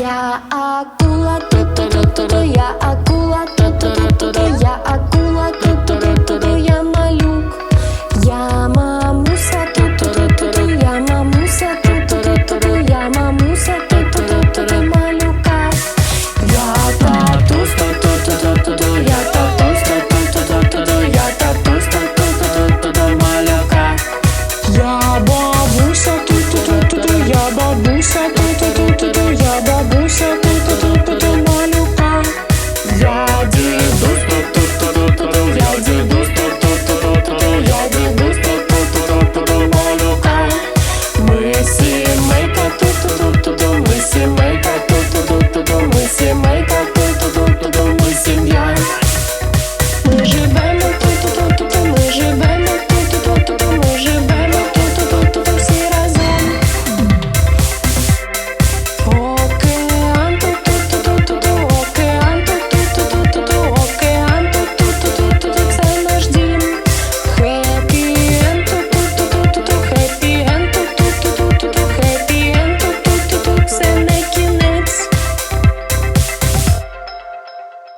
Я акула, то-то-то-то, я акула, то-то-то-то, я акула, то-то-то-то, я малюк, я мамуся, то-то-то-то, я мамуся, то-то-то-то, я мамуся, то-то-то-то, малюка, я татусь, то-то-то-то, я татусь, то-то-то-то, я татусь, то-то-то-то, малюка, я бабуся, то-то-то, я бабуся, je